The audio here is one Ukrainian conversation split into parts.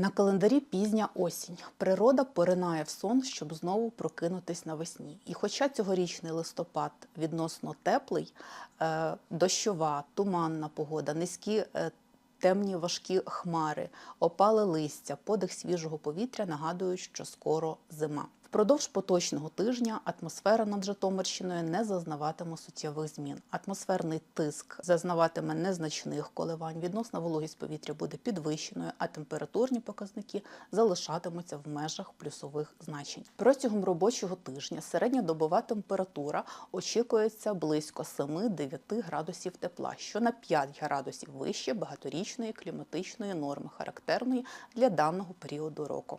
На календарі пізня осінь. Природа поринає в сон, щоб знову прокинутись навесні. І хоча цьогорічний листопад відносно теплий, е, дощова, туманна погода, низькі е, темні важкі хмари, опале листя, подих свіжого повітря нагадують, що скоро зима. Впродовж поточного тижня атмосфера над Житомирщиною не зазнаватиме суттєвих змін. Атмосферний тиск зазнаватиме незначних коливань. Відносна вологість повітря буде підвищеною, а температурні показники залишатимуться в межах плюсових значень. Протягом робочого тижня середньодобова температура очікується близько 7-9 градусів тепла, що на 5 градусів вище багаторічної кліматичної норми, характерної для даного періоду року.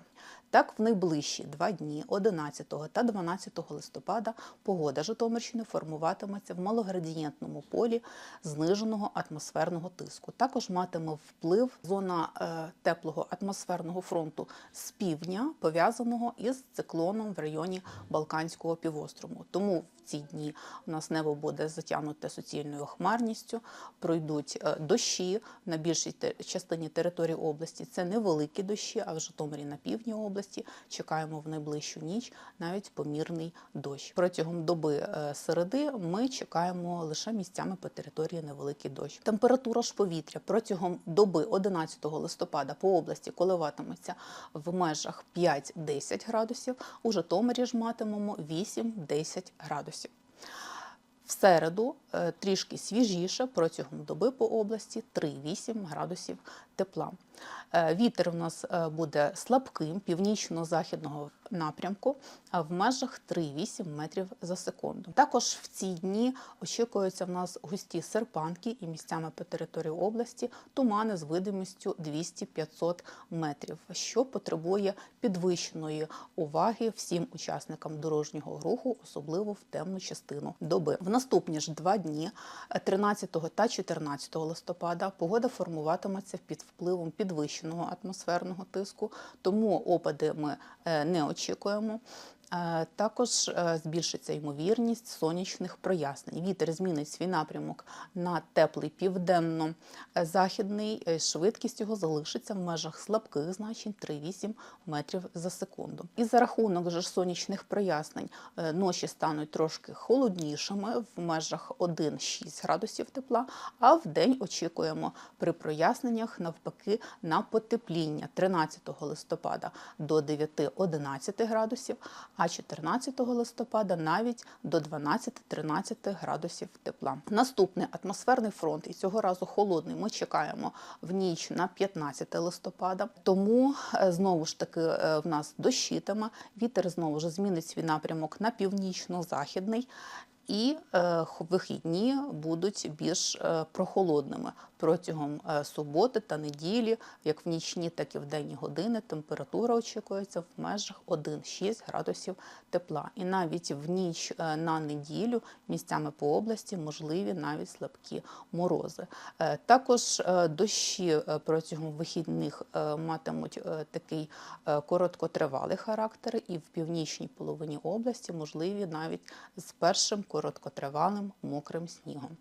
Так, в найближчі два дні, 11 та 12 листопада, погода Житомирщини формуватиметься в малоградієнтному полі зниженого атмосферного тиску. Також матиме вплив зона е, теплого атмосферного фронту з півдня, пов'язаного із циклоном в районі Балканського півострову. Тому в ці дні у нас небо буде затягнуте суцільною хмарністю, пройдуть е, дощі на більшій частині території області. Це невеликі дощі, а в Житомирі на півдні області чекаємо в найближчу ніч навіть помірний дощ. Протягом доби е, середи ми чекаємо лише місцями по території невеликий дощ. Температура ж повітря протягом доби 11 листопада по області коливатиметься в межах 5-10 градусів. У Житомирі ж матимемо 8-10 градусів. В середу е, трішки свіжіше протягом доби по області 3-8 градусів тепла. Е, Вітер у нас е, буде слабким північно-західного напрямку, в межах 3,8 метрів за секунду. Також в ці дні очікуються в нас густі серпанки і місцями по території області тумани з видимістю 200-500 метрів, що потребує підвищеної уваги всім учасникам дорожнього руху, особливо в темну частину доби. Наступні ж два дні, е, 13 та 14 листопада, погода формуватиметься під впливом підвищеного атмосферного тиску, тому опади ми е, не очікуємо. Е, Також е, збільшиться ймовірність сонячних прояснень. Вітер змінить свій напрямок на теплий південно-західний. Е, Швидкість його залишиться в межах слабких значень 3,8 метрів за секунду. І за рахунок же сонячних прояснень е, ночі стануть трошки холоднішими в межах 1-6 градусів тепла, а в день очікуємо при проясненнях навпаки на потепління 13 листопада до 9-11 градусів, а 14 листопада навіть до 12-13 градусів тепла. Наступний атмосферний фронт, і цього разу холодний, ми чекаємо в ніч на 15 листопада. Тому е, знову ж таки е, в нас дощитиме, вітер знову ж змінить свій напрямок на північно-західний. І е, вихідні будуть більш е, прохолодними протягом е, суботи та неділі, як в нічні, так і в денні години. Температура очікується в межах 1-6 градусів тепла. І навіть в ніч на неділю місцями по області можливі навіть слабкі морози. Також дощі протягом вихідних матимуть такий короткотривалий характер, і в північній половині області можливі навіть з першим короткотривалим мокрим снігом.